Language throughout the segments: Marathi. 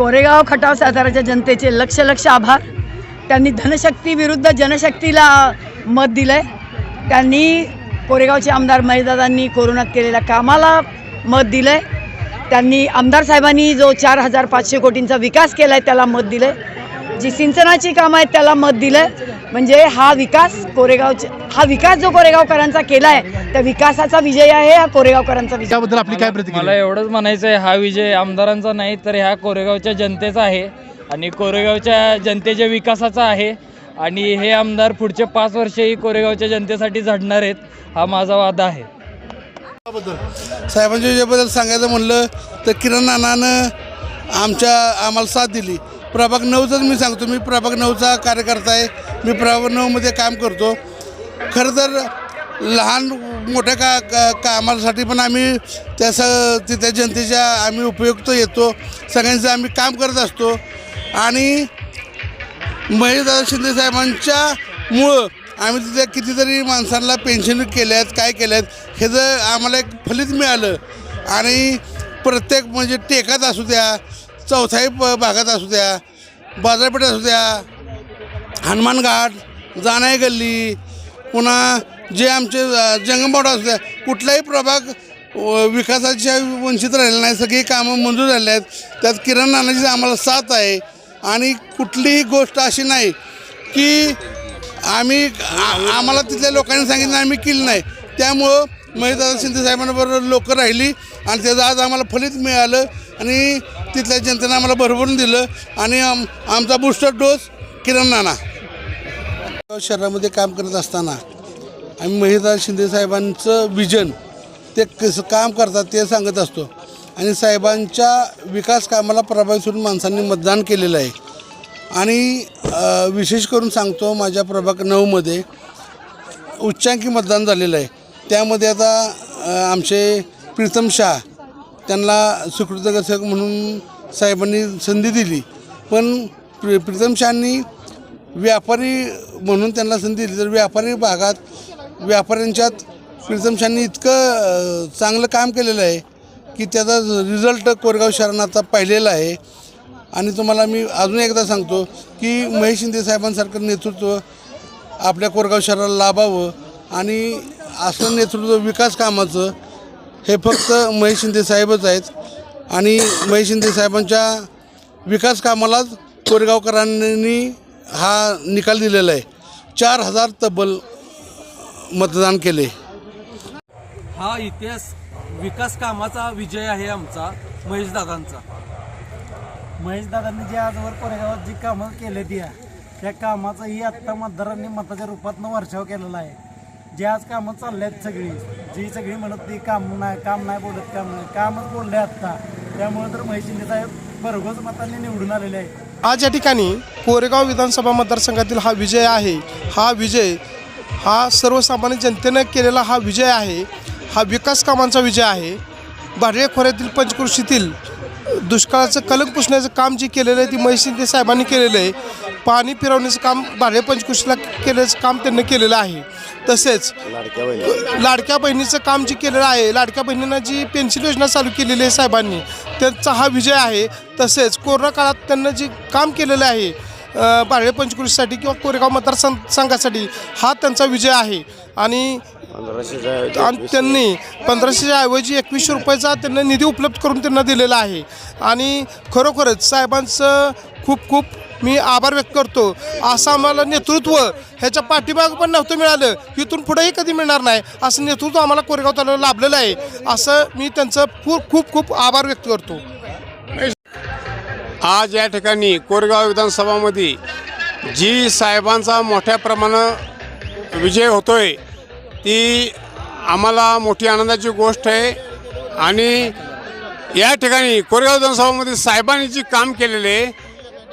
कोरेगाव खटाव साताराच्या जनतेचे लक्ष लक्ष आभार. त्यांनी धनशक्ती विरुद्ध जनशक्तीला मत दिलंय. त्यांनी कोरेगावचे आमदार महेशदादांनी कोरोनात केलेल्या कामाला मत दिलंय. त्यांनी आमदार साहेबांनी जो चार हजार पाचशे कोटींचा विकास केला आहे त्याला मत दिलं जी सिंचनाची कामं आहेत त्याला मत दिलं म्हणजे हा विकास कोरेगावचे हा विकास जो कोरेगावकरांचा केला आहे त्या विकासाचा विजय आहे हा कोरेगावकरांचा विजय. त्याबद्दल आपली काय मला प्रतिक्रिया एवढंच म्हणायचं आहे हा विजय आमदारांचा नाही तर ह्या कोरेगावच्या जनतेचा आहे. आणि कोरेगावच्या जनतेच्या विकासाचा आहे. आणि हे आमदार पुढचे पाच वर्षही कोरेगावच्या जनतेसाठी झडणार आहेत हा माझा वादा आहे. साहेबांच्या विजयाबद्दल सांगायचं म्हणलं तर किरण नानानं आमच्या आम्हाला साथ दिली. प्रभाग नऊचंच मी सांगतो. मी प्रभाग नऊचा कार्यकर्ता आहे. मी प्रभाग नऊमध्ये काम करतो. खरं तर लहान मोठ्या का का कामासाठी पण आम्ही त्यास तिथल्या जनतेच्या आम्ही उपयुक्त येतो. सगळ्यांचं आम्ही काम करत असतो. आणि महेशदादा शिंदे साहेबांच्या मुळं आम्ही तिथे कितीतरी माणसांना पेन्शन केल्या आहेत काय केल्यात हे जर आम्हाला एक फलित मिळालं आणि प्रत्येक म्हणजे टेकात असू द्या चौथाई प- भागात असू द्या बाजारपेठ असू द्या हनुमान घाट जानाई गल्ली पुन्हा जे आमचे अ, असू द्या कुठलाही प्रभाग व- विकासाच्या वंचित राहिलेला नाही सगळी कामं मंजूर झाली आहेत. त्यात किरण नानाची आम्हाला साथ आहे. आणि कुठलीही गोष्ट अशी नाही की आम्ही आम्हाला तिथल्या लोकांनी सांगितलं आम्ही केली नाही. त्यामुळं महेशदादा शिंदे साहेबांबरोबर लोकं राहिली आणि त्याचं आज आम्हाला फलित मिळालं. आणि तिथल्या जनतेनं आम्हाला भरभरून दिलं आणि आम आमचा बूस्टर डोस किरण नाना. शहरामध्ये काम करत असताना आम्ही महिदा शिंदे साहेबांचं विजन ते कसं काम करतात ते सांगत असतो. आणि साहेबांच्या विकास कामाला प्रभावित होऊन माणसांनी मतदान केलेलं आहे. आणि विशेष करून सांगतो माझ्या प्रभाग नऊमध्ये उच्चांकी मतदान झालेलं आहे. त्यामध्ये आता आमचे प्रीतम शाह त्यांना सुकृतगसक म्हणून साहेबांनी संधी दिली. पण प्रि प्रीतमशहांनी व्यापारी म्हणून त्यांना संधी दिली. तर व्यापारी भागात व्यापाऱ्यांच्यात प्रीतमशहांनी इतकं चांगलं काम केलेलं आहे की त्याचा रिझल्ट कोरेगाव शहरानं आता पाहिलेला आहे. आणि तुम्हाला मी अजून एकदा सांगतो की महेश शिंदे साहेबांसारखं नेतृत्व आपल्या कोरगाव शहराला लाभावं आणि असं नेतृत्व विकास कामाचं हे फक्त महेश शिंदे साहेबच आहेत. आणि महेश शिंदे साहेबांच्या विकास कामालाच कोरेगावकरांनी हा निकाल दिलेला आहे. चार हजार तब्बल मतदान केले. हा इतिहास विकास कामाचा विजय आहे आमचा महेशदादांचा महेशदादांनी जे आजवर कोरेगावात जी कामं केली ती आहे, त्या कामाचाही आत्ता मतदारांनी मताच्या रूपातनं वर्षाव केलेला आहे. जे आज कामं चालले आहेत सगळी जी सगळी म्हणत ती काम नाही काम नाही बोलत काम नाही कामच बोलले आत्ता. त्यामुळे तर महेश शिंदे साहेब भरघोस मतांनी निवडून आलेले आहे आज या ठिकाणी कोरेगाव विधानसभा मतदारसंघातील हा विजय आहे. हा विजय हा सर्वसामान्य जनतेनं केलेला हा विजय आहे. हा विकास कामांचा विजय आहे. भाडे खोऱ्यातील पंचकृषीतील दुष्काळाचं कलंक पुसण्याचं काम जे केलेलं आहे ती महेश शिंदे साहेबांनी केलेलं आहे. पाणी फिरवण्याचं काम बार्हे पंचकृषीला केल्याचं काम त्यांनी केलेलं आहे. तसेच लाडक्या बहिणीचं. काम जे केलेलं आहे लाडक्या बहिणींना जी पेन्शन योजना चालू केलेली आहे साहेबांनी त्यांचा हा विजय आहे. तसेच कोरोना काळात त्यांना जे काम केलेलं आहे अ, बारळे पंचकृषीसाठी किंवा कोरेगाव मतदारसंघ संघासाठी हा त्यांचा विजय आहे. आणि आणि त्यांनी पंधराशेच्या ऐवजी एकवीसशे रुपयाचा त्यांना निधी उपलब्ध करून त्यांना दिलेला आहे. आणि खरोखरच साहेबांचं खूप खूप मी आभार व्यक्त करतो. असं आम्हाला नेतृत्व ह्याच्या पाठीमाग पण नव्हतं मिळालं. इथून पुढेही कधी मिळणार नाही. असं नेतृत्व आम्हाला कोरेगाव तालुक्याला लाभलेलं आहे. असं मी त्यांचं खूप खूप खूप आभार व्यक्त करतो. आज या ठिकाणी कोरेगाव विधानसभामध्ये जी साहेबांचा मोठ्या प्रमाणात विजय होतोय ती आम्हाला मोठी आनंदाची गोष्ट आहे. आणि या ठिकाणी कोरेगाव विधानसभामध्ये साहेबांनी जी काम केलेले आहे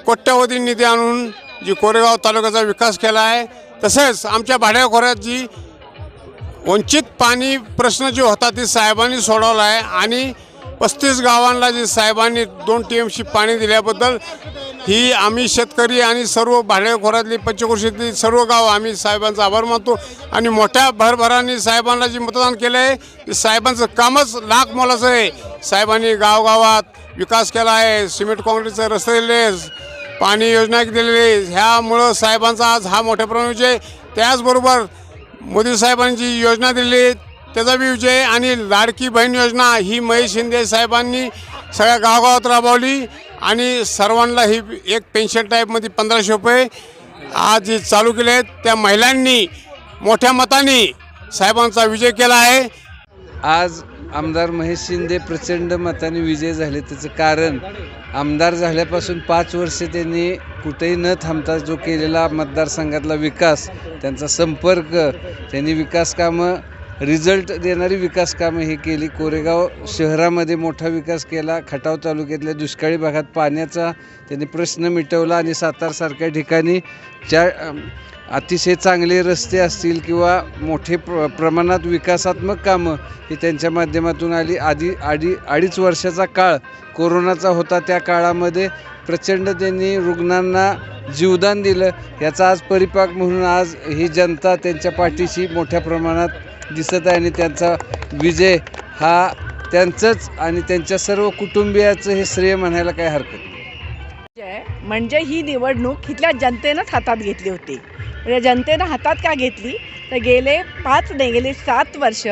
कोट्यावधी निधी आणून जी कोरेगाव तालुक्याचा विकास केला आहे तसेच आमच्या भाड्याखोऱ्यात जी वंचित पाणी प्रश्न जो होता ती साहेबांनी सोडवला आहे आणि पस्तीस गावांना जी साहेबांनी दोन टी एम सी पाणी दिल्याबद्दल ही आम्ही शेतकरी आणि सर्व भाडेखोऱ्यातली पंचक्रोशीतली सर्व गाव आम्ही साहेबांचा आभार मानतो. आणि मोठ्या भरभराने साहेबांना जे मतदान केलं आहे ते साहेबांचं कामच लाख मोलाचं आहे. साहेबांनी गावगावात विकास केला आहे सिमेंट काँक्रीटचे रस्ते दिले पाणी योजना दिलेली आहे. ह्यामुळं साहेबांचा आज हा मोठ्या प्रमाणात विजय त्याचबरोबर मोदी साहेबांनी जी योजना दिलेली आहे, त्याचा बी विजय आणि लाडकी बहीण योजना ही महेश शिंदे साहेबांनी सगळ्या गावागावात राबवली. आणि सर्वांना ही एक पेन्शन टाईपमध्ये पंधराशे रुपये आज जे चालू केले आहेत. त्या महिलांनी मोठ्या मताने साहेबांचा विजय केला आहे. आज आमदार महेश शिंदे प्रचंड मताने विजय झाले. त्याचं कारण आमदार झाल्यापासून पाच वर्ष त्यांनी कुठेही न थांबता जो केलेला मतदारसंघातला विकास त्यांचा संपर्क त्यांनी विकास कामं रिझल्ट देणारी विकास कामं ही केली. कोरेगाव शहरामध्ये मोठा विकास केला. खटाव तालुक्यातल्या दुष्काळी भागात पाण्याचा त्यांनी प्रश्न मिटवला आणि सातारसारख्या ठिकाणी ज्या अतिशय चांगले रस्ते असतील किंवा मोठे प्र प्रमाणात विकासात्मक कामं ही त्यांच्या माध्यमातून आली. आधी अडी अडीच वर्षाचा काळ कोरोनाचा होता त्या काळामध्ये प्रचंड त्यांनी रुग्णांना जीवदान दिलं. याचा आज परिपाक म्हणून आज ही जनता त्यांच्या पाठीशी मोठ्या प्रमाणात दिसत आहे आणि त्यांचा विजय हा त्यांचंच आणि त्यांच्या सर्व कुटुंबियाचं हे श्रेय म्हणायला काय हरकत नाही. म्हणजे ही निवडणूक इथल्या जनतेनंच हातात घेतली होती. म्हणजे जनतेनं हातात का घेतली? तर गेले पाच नाही गेले सात वर्ष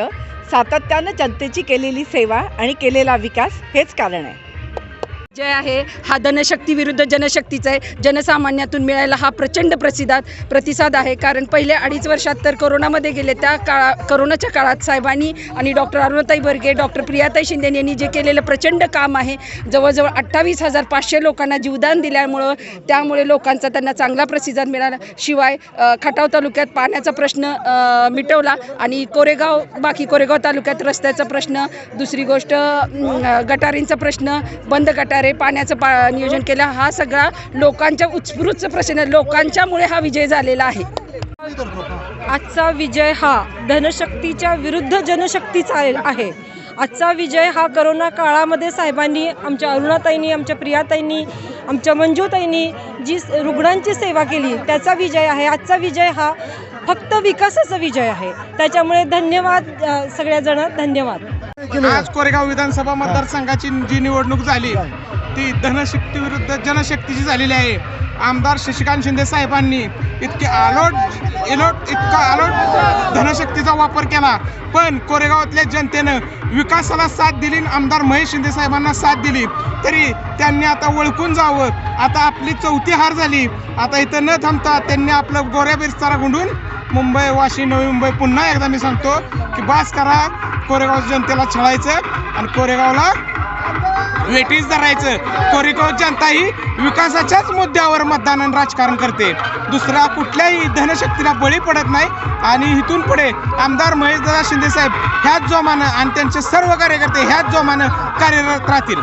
सातत्यानं जनतेची केलेली सेवा आणि केलेला विकास हेच कारण आहे. जय आहे. हा धनशक्ती विरुद्ध जनशक्तीचा आहे. जनसामान्यातून मिळायला हा प्रचंड प्रसिदात प्रतिसाद आहे. कारण पहिल्या अडीच वर्षात तर कोरोनामध्ये गेले. त्या काळा कोरोनाच्या काळात साहेबांनी आणि डॉक्टर अरुणताई बर्गे डॉक्टर प्रियाताई शिंदे यांनी जे केलेलं प्रचंड काम आहे जवळजवळ अठ्ठावीस हजार पाचशे लोकांना जीवदान दिल्यामुळं त्यामुळे लोकांचा त्यांना चांगला प्रतिसाद मिळाला. शिवाय खटाव तालुक्यात पाण्याचा प्रश्न मिटवला आणि कोरेगाव बाकी कोरेगाव तालुक्यात रस्त्याचा प्रश्न दुसरी गोष्ट गटारींचा प्रश्न बंद गटारे पाण्याचं पा नियोजन केलं. हा सगळा लोकांच्या उत्स्फूर्त प्रश्न आहे. लोकांच्यामुळे हा विजय झालेला आहे. आजचा विजय हा धनशक्तीच्या विरुद्ध जनशक्तीचा आहे- आहे. आजचा विजय हा करोना काळामध्ये साहेबांनी आमच्या अरुणाताईंनी आमच्या प्रियाताईंनी आमच्या मंजूताईंनी जी रुग्णांची सेवा केली त्याचा विजय आहे. आजचा विजय हा फक्त विकासाचा विजय आहे. त्याच्यामुळे धन्यवाद सगळ्याजण धन्यवाद. आज कोरेगाव विधानसभा मतदारसंघाची जी निवडणूक झाली ती धनशक्ती विरुद्ध जनशक्तीची झालेली आहे. आमदार शशिकांत शिंदे साहेबांनी इतके आलोट एलोट इतका आलोट धनशक्तीचा वापर केला. पण कोरेगावातल्या जनतेनं विकासाला साथ दिली आणि आमदार महेश शिंदे साहेबांना साथ दिली. तरी त्यांनी आता ओळखून जावं. आता आपली चौथी हार झाली. आता इथं न थांबता त्यांनी आपलं गोऱ्या बिरस्तारा गुंडून मुंबई वाशी नवी मुंबई पुन्हा एकदा मी सांगतो की बास करा कोरेगाव जनतेला छळायचं आणि कोरेगावला वेटीस धरायचं. कोरेगाव जनता ही विकासाच्याच मुद्द्यावर मतदान आणि राजकारण करते. दुसऱ्या कुठल्याही धनशक्तीला बळी पडत नाही आणि इथून पुढे आमदार महेशदादा शिंदे साहेब ह्याच जोमानं आणि त्यांचे सर्व कार्यकर्ते ह्याच जोमानं कार्यरत राहतील.